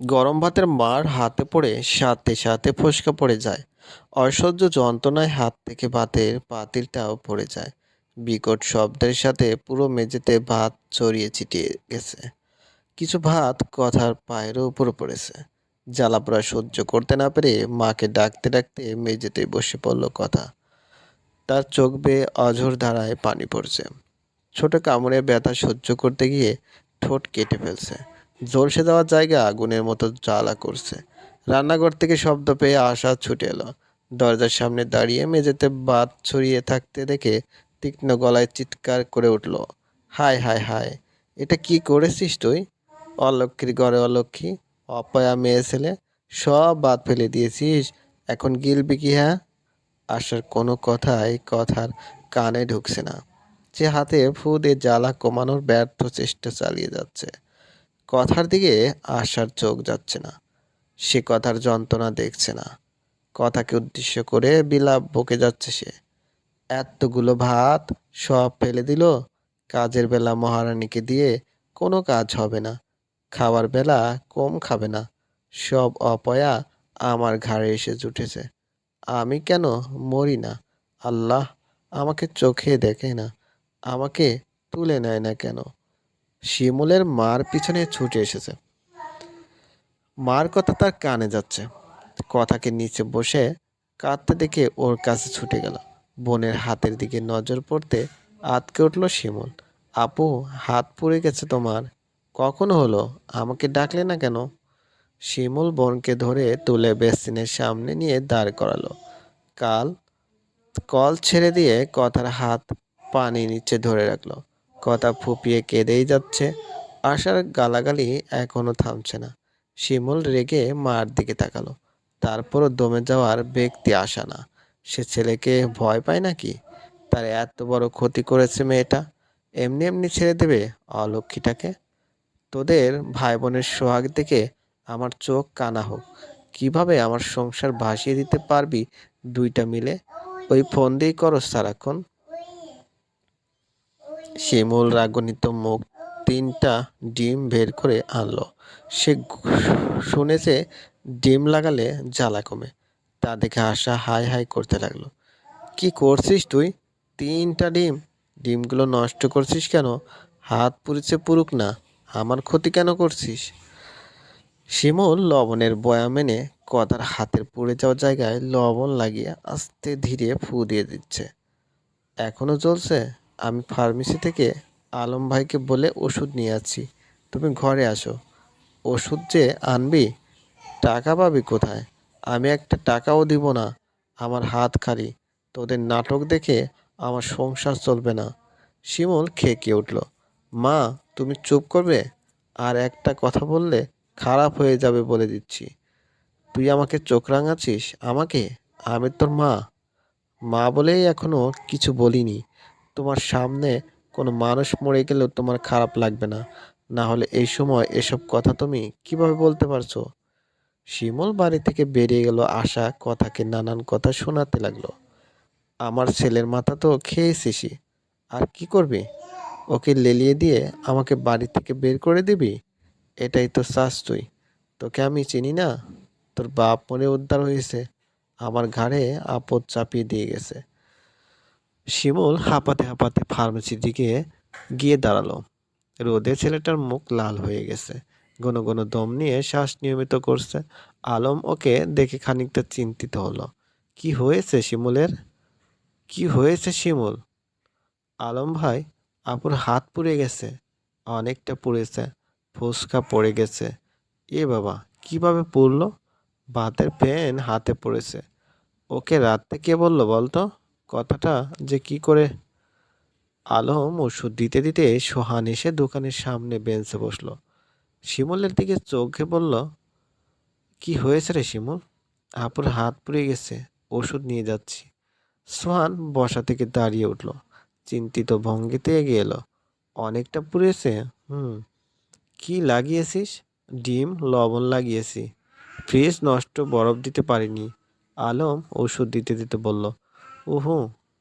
গরম ভাতের মার হাতে পড়ে সাথে সাথে ফোসকা পড়ে যায়। অসহ্য যন্ত্রণায় হাত থেকে ভাতের পাতিলটাও পড়ে যায়। বিকট শব্দের সাথে পুরো মেঝেতে ভাত ছড়িয়ে ছিটিয়ে গেছে। কিছু ভাত কথার পায়ের উপর পড়েছে। জ্বালাপোড়া সহ্য করতে না পেরে মাকে ডাকতে ডাকতে মেঝেতে বসে পড়ল কথা। তার চোখ বেয়ে অঝোর ধারায় পানি পড়ছে। ছোট কামড়ে ব্যথা সহ্য করতে গিয়ে ঠোঁট কেটে ফেলছে। ঝলসে দেওয়ার জায়গা আগুনের মতো জ্বালা করছে। রান্নাঘর থেকে শব্দ পেয়ে আশা ছুটে এলো। দরজার সামনে দাঁড়িয়ে মেঝেতে বাত ছড়িয়ে থাকতে দেখে তীক্ষ্ণ গলায় চিৎকার করে উঠল, হায় হায় হায়, এটা কি করেছিস তুই? অলক্ষীর ঘরে অলক্ষী অপয়া মেয়ে ছেলে, সব বাদ ফেলে দিয়েছিস, এখন গিলবি কি হ্যাঁ? আসার কোনো কথাই কথার কানে ঢুকছে না। যে হাতে ফুদে জ্বালা কমানোর ব্যর্থ চেষ্টা চালিয়ে যাচ্ছে। কথার দিকে আশার চোখ যাচ্ছে না। সে কথার যন্ত্রণা দেখছে না। কথাকে উদ্দেশ্য করে বিলাপ বকে যাচ্ছে সে। এতগুলো ভাত সব ফেলে দিল। কাজের বেলা মহারানীকে দিয়ে কোনো কাজ হবে না। খাওয়ার বেলা কম খাবে না। সব অপয়া আমার ঘাড়ে এসে জুটেছে। আমি কেন মরি না? আল্লাহ আমাকে চোখে দেখে না। আমাকে তুলে নেয় না কেন? শিমুলের মার পিছনে ছুটে এসেছে। মার কথা তার কানে যাচ্ছে। কথাকে নিচে বসে কাঁদতে দেখে ওর কাছে ছুটে গেল। বোনের হাতের দিকে নজর পড়তে আতকে উঠল শিমুল। আপু, হাত পুড়ে গেছে তোমার। কখন হলো? আমাকে ডাকলে না কেন? শিমুল বোনকে ধরে তুলে বেসিনের সামনে নিয়ে দাঁড় করালো। কাল, কল ছেড়ে দিয়ে কথার হাত পানি নিচে ধরে রাখল। কথা ফুপিয়ে কেঁদেই যাচ্ছে। আশার গালাগালি এখনও থামছে না। শিমুল রেগে মার দিকে তাকালো। তারপরও দমে যাওয়ার ব্যক্তি আসা না। সে ছেলেকে ভয় পায় নাকি? তার এত বড় ক্ষতি করেছে মেয়েটা। এমনি এমনি ছেড়ে দেবে অলক্ষীটাকে? তোদের ভাই বোনের সোহাগ দেখে আমার চোখ কানা হোক। কীভাবে আমার সংসার ভাসিয়ে দিতে পারবি দুইটা মিলে? ওই ফোন দিয়েই করো সারাক্ষণ। শিমুল রাগনিত মুখ তিনটা ডিম বের করে আনলো। সে শুনেছে ডিম লাগালে জ্বালা কমে। তা দেখে আশা হাই হাই করতে লাগল। কি করছিস তুই? তিনটা ডিম? ডিমগুলো নষ্ট করছিস কেন? হাত পুড়েছে পুরুক না। আমার ক্ষতি কেন করছিস? শিমুল লবণের বয়াম এনে কদার হাতের পুড়ে যাওয়ার জায়গায় লবণ লাগিয়ে আস্তে ধীরে ফু দিয়ে দিচ্ছে। এখনও চলছে আমি ফার্মেসি থেকে আলম ভাইকে বলে ওষুধ নিয়ে আছি তুমি ঘরে আসো। ওষুধ যে আনবি, টাকা পাবি কোথায়? আমি একটা টাকাও দিব না। আমার হাত খালি। তোদের নাটক দেখে আমার সংসার চলবে না। শিমুল খেকে উঠল। মা, তুমি চুপ করবে? আর একটা কথা বললে খারাপ হয়ে যাবে বলে দিচ্ছি। তুই আমাকে চোখ রাঙাচ্ছিস? আমাকে? আমি তোর মা। মা বলেই এখনও কিছু বলিনি। তোমার সামনে কোনো মানুষ মরে গেলেও তোমার খারাপ লাগবে না। না হলে এই সময় এসব কথা তুমি কীভাবে বলতে পারছ? শিমল বাড়ি থেকে বেরিয়ে গেল, আশা কথাকে নানান কথা শোনাতে লাগল। আমার ছেলের মাথা তো খেয়েছিসই আর কি করবি? ওকে লেলিয়ে দিয়ে আমাকে বাড়ি থেকে বের করে দিবি? এটাই তো চাস তুই। তোকে আমি চিনি না? তোর বাপ মনে উদ্ধার হয়েছে। আমার ঘাড়ে আপদ চাপিয়ে দিয়ে গেছে। শিমুল হাঁপাতে হাঁপাতে ফার্মেসির দিকে গিয়ে দাঁড়াল। রোদে ছেলেটার মুখ লাল হয়ে গেছে। ঘন ঘন দম নিয়ে শ্বাস নিয়মিত করছে। আলম ওকে দেখে খানিকটা চিন্তিত হলো। কি হয়েছে শিমুলের? কি হয়েছে শিমুল? আলম ভাই, আপুর হাত পুড়ে গেছে, অনেকটা পুড়েছে, ফুসকা পড়ে গেছে। এ বাবা, কীভাবে পুড়লো? বাতের পেন হাতে পড়েছে। ওকে রাতে কে বলল বলতো? কথাটা যে কি করে আলম ওষুধ দিতে দিতে সোহান এসে দোকানের সামনে বেঞ্চে বসল। শিমুলের দিকে চোখে বলল, কি হয়েছে রে শিমুল? আপুর হাত পুড়ে গেছে, ওষুধ নিয়ে যাচ্ছি। সোহান বসা থেকে দাঁড়িয়ে উঠল, চিন্তিত ভঙ্গিতে এগিয়ে এলো। অনেকটা পুড়েছে? হুম। কি লাগিয়েছিস? ডিম, লবণ লাগিয়েছি। ফ্রিজ নষ্ট, বরফ দিতে পারিনি। আলম ওষুধ দিতে দিতে বলল উহু,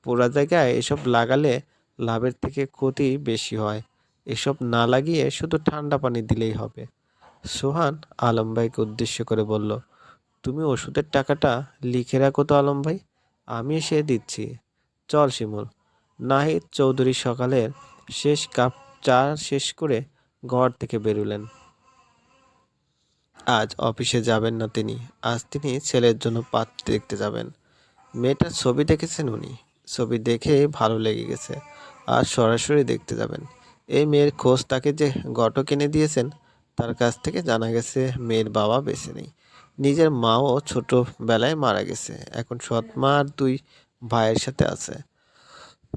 পোড়া জায়গায় এসব লাগালে লাভের থেকে ক্ষতি বেশি হয়। এসব না লাগিয়ে শুধু ঠান্ডা পানি দিলেই হবে। সোহান আলম ভাইকে উদ্দেশ্য করে বলল, তুমি ওষুধের টাকাটা লিখে রাখো তো আলম ভাই, আমি এসে দিচ্ছি। চল শিমুল। নাহিদ চৌধুরী সকালের শেষ কাপ চা শেষ করে ঘর থেকে বেরুলেন। আজ অফিসে যাবেন না তিনি, আজ তিনি ছেলের জন্য পাত্র দেখতে যাবেন। মেয়েটার ছবি দেখেছেন উনি? ছবি দেখে ভালো লেগে গেছে। আর সরাসরি দেখতে যাবেন। এই মেয়ের খোঁজ তাকে যে ঘটক কিনে দিয়েছেন, তার কাছ থেকে জানা গেছে মেয়ের বাবা বেঁচে নেই। নিজের মাও ছোটোবেলায় মারা গেছে। এখন সৎ মা আর দুই ভাইয়ের সাথে আছে।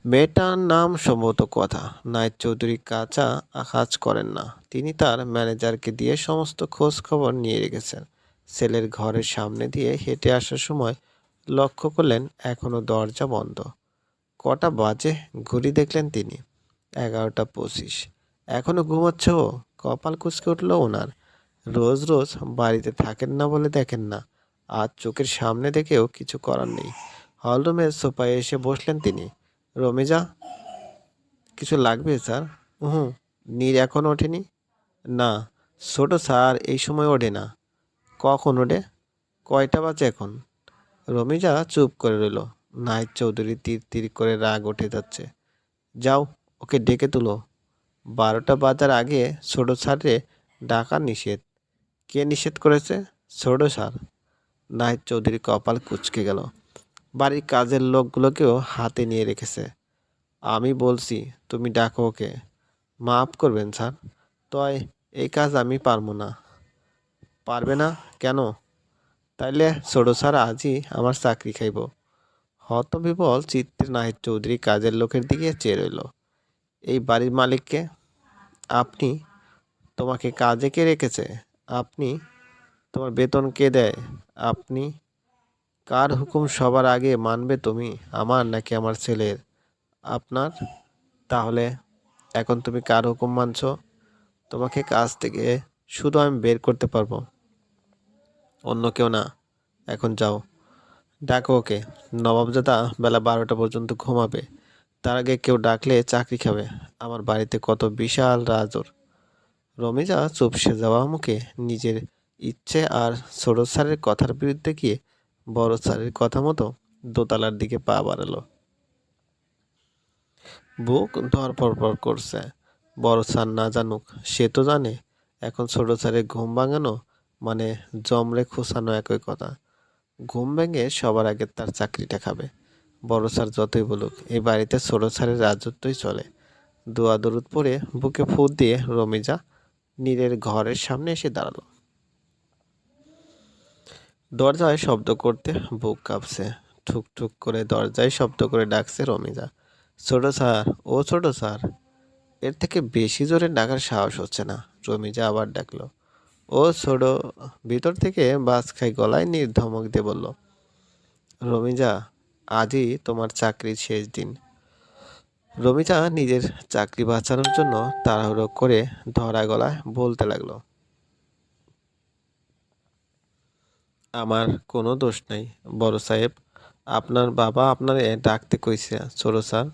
মেয়েটার নাম সম্ভবত কথা। নাইট চৌধুরী কাঁচা কাজ করেন না। তিনি তার ম্যানেজারকে দিয়ে সমস্ত খোঁজ খবর নিয়ে রেখেছেন। ছেলের ঘরের সামনে দিয়ে হেঁটে আসার সময় লক্ষ্য করলেন এখনও দরজা বন্ধ। কটা বাজে? ঘড়ি দেখলেন তিনি। এগারোটা পঁচিশ। এখনও ঘুমাচ্ছে কপাল কুচকে উঠল ওনার। রোজ রোজ বাড়িতে থাকেন না বলে দেখেন না। আর চোখের সামনে দেখেও কিছু করার নেই। হলরুমের সোফায় এসে বসলেন তিনি। রমেজা, কিছু লাগবে স্যার? হুম, নীর এখন ওঠেনি? না, ছোট স্যার এই সময় ওঠে না। কখন ওঠে? কয়টা বাজে এখন? রমিজা চুপ করে রইল। নাহিদ চৌধুরী তীর তীর করে রাগ উঠে যাচ্ছে যাও, ওকে ডেকে তুলো। বারোটা বাজার আগে ছোট স্যারে ডাকা নিষেধ। কে নিষেধ করেছে? ছোট স্যার। নাহিদ চৌধুরী কপাল কুচকে গেল। বাড়ির কাজের লোকগুলোকেও হাতে নিয়ে রেখেছে। আমি বলছি, তুমি ডাকো ওকে। মাফ করবেন স্যার। তয়, এই কাজ আমি পারব না। পারবে না? কেন? তাইলে ছোট স্যার আজই আমার চাকরি খাইব। হতবিবল চিত্রে নাহিদ চৌধুরী কাজের লোকের দিকে চেয়ে রইল। এই বাড়ির মালিককে আপনি তোমাকে কাজে কে রেখেছে? আপনি তোমার বেতন কে দেয়? আপনি কার হুকুম সবার আগে মানবে তুমি, আমার নাকি আমার ছেলের? আপনার? তাহলে এখন তুমি কার হুকুম মানছো? তোমাকে কাজ থেকে শুধু আমি বের করতে পারব। অন্য কেউ না। এখন যাও। ডাকো ওকে। নবাবজাদা বেলা বারোটা পর্যন্ত ঘুমাবে। তার আগে কেউ ডাকলে চাকরি খাবে। আমার বাড়িতে কত বিশাল রাজর রমিজা চুপসে যাওয়া মুখে নিজের ইচ্ছে আর ছোট স্যারের কথার বিরুদ্ধে গিয়ে বড় স্যারের কথা মতো দোতলার দিকে পা বাড়ালো। বুক ধরপড় করছে। বড় স্যার না জানুক, সে তো জানে। এখন ছোট স্যারের ঘুম ভাঙানো মানে জমরে খোসানো একই কথা। ঘুম ভেঙে সবার আগে তার চাকরিটা খাবে। বড় স্যার যতই বলুক, এই বাড়িতে ছোট স্যারের রাজত্বই চলে। দোয়া দরুদ পরে বুকে ফুট দিয়ে রমিজা নীরের ঘরের সামনে এসে দাঁড়াল। দরজায় শব্দ করতে বুক কাঁপছে। ঠুক ঠুক করে দরজায় শব্দ করে ডাকছে রমিজা। ছোট স্যার, ও ছোট স্যার। এর থেকে বেশি জোরে ডাকার সাহস হচ্ছে না। রমিজা আবার ডাকলো। ও ছোট ভিতর থেকে বাস খাই গলায় নির্ধমক দিয়ে বলল, রমিজা, আজই তোমার চাকরির শেষ দিন রমিজা নিজের চাকরি বাঁচানোর জন্য তাড়াহুড়ো করে ধরা গলায় বলতে লাগল, আমার কোনো দোষ নাই, বড় সাহেব। আপনার বাবা আপনারে ডাকতে কইছে ছোট স্যার।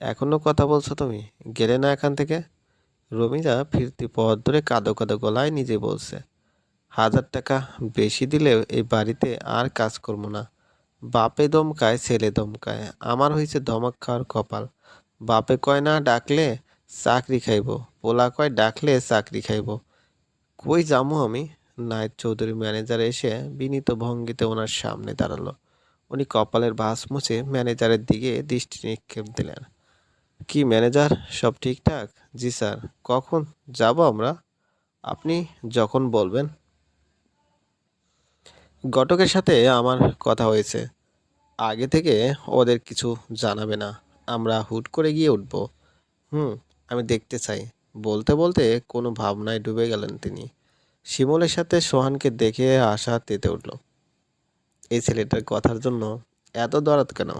এখনও কথা বলছো তুমি? গেলে না এখান থেকে? রমিজা ফিরতি পথ ধরে কাদো কাদো গলায় নিজে বলছে, হাজার টাকা বেশি দিলেও এই বাড়িতে আর কাজ করব না। বাপে দমকায়, ছেলে দমকায়, আমার হয়েছে ধমক খাওয়ার কপাল। বাপে কয়, না, ডাকলে চাকরি খাইব। পোলা কয়, ডাকলে চাকরি খাইব। কই যামু আমি? নায়েব চৌধুরী ম্যানেজার এসে বিনীত ভঙ্গিতে ওনার সামনে দাঁড়াল। উনি কপালের ভাঁজ মুছে ম্যানেজারের দিকে দৃষ্টি নিক্ষেপ দিলেন। কি ম্যানেজার, সব ঠিকঠাক? জি স্যার। কখন যাব আমরা? আপনি যখন বলবেন। ঘটকের সাথে আমার কথা হয়েছে। আগে থেকে ওদের কিছু জানাবে না। আমরা হুট করে গিয়ে উঠব। হুম, আমি দেখতে চাই। বলতে বলতে কোনো ভাবনায় ডুবে গেলেন তিনি। শিমলের সাথে সোহানকে দেখে আশা তেতে উঠল। এই ছেলেটার কথার জন্য এত দরদ কেন?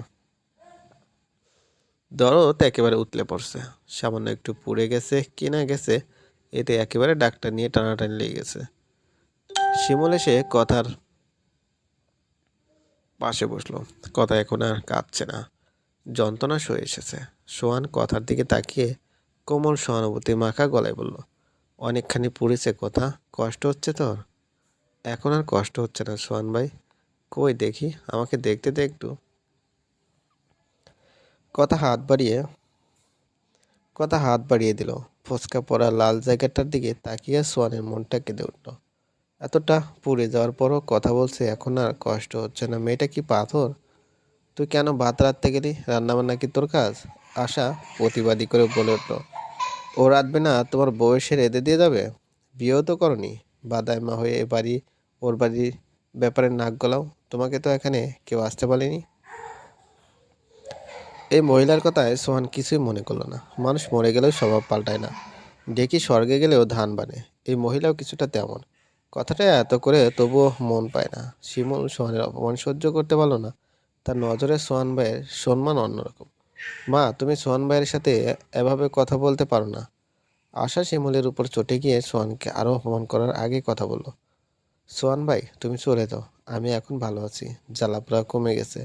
দরদ একেবারে উতলে পড়ছে। সামান্য একটু পুড়ে গেছে, কিনা গেছে, এতে একেবারে ডাক্তার নিয়ে টানাটানি লেগে গেছে। শিমল এসে কথার পাশে বসল। কথা এখন আর কাঁদছে না। যন্ত্রণা সয়ে এসেছে। সোহান কথার দিকে তাকিয়ে কোমল সহানুভূতি মাখা গলায় বলল, অনেকখানি পুড়েছে কথা, কষ্ট হচ্ছে তোর? এখন আর কষ্ট হচ্ছে না সোহান ভাই। কই দেখি, আমাকে দেখতে দে একটু। কথা হাত বাড়িয়ে, কথা হাত বাড়িয়ে দিল। ফোসকা পড়া লাল জায়গাটার দিকে তাকিয়ে সোয়ানের মনটা কেঁদে উঠল। এতটা পুড়ে যাওয়ার পরও কথা বলছে, এখন আর কষ্ট হচ্ছে না। মেয়েটা কি পাথর? তুই কেন ভাত রাঁধতে গেলি? রান্নাবান্না কি তোর কাজ? আশা প্রতিবাদী করে বলে উঠল, ও রাঁধবে না, তোমার সে রেঁধে দিয়ে যাবে? বিয়েও তো করনি। বাদাইমা হয়ে এ বাড়ি, ওর বাড়ির ব্যাপারে নাক গলাও। তোমাকে তো এখানে কেউ আসতে বলেনি? এই মহিলার কথায় সোহান কিছুই মনে করল না। মানুষ মরে গেলেও স্বভাব পাল্টায় না। ডেকি স্বর্গে গেলেও ধান বানে। এই মহিলাও কিছুটা তেমন। কথাটা এত করে তবুও মন পায় না। শিমুল সোহানের অপমান সহ্য করতে পারল না। তার নজরে সোহান ভাইয়ের সম্মান অন্যরকম। মা, তুমি সোহান ভাইয়ের সাথে এভাবে কথা বলতে পারো না। আশা শিমুলের উপর চটে গিয়ে সোহানকে আরও অপমান করার আগে কথা বলল, সোহান ভাই, তুমি চলে দাও আমি এখন ভালো আছি। জ্বালাপোড়া কমে গেছে।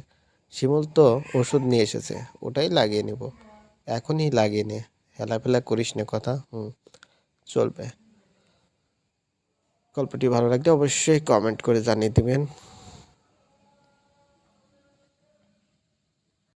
শিমুল তো ওষুধ নিয়ে এসেছে, ওটাই লাগিয়ে নেব। এখনই লাগিয়ে নে, হেলাফেলা করিস না কথা, হুম, চলবে। গল্পটি ভালো লাগলে অবশ্যই কমেন্ট করে জানিয়ে দেবেন।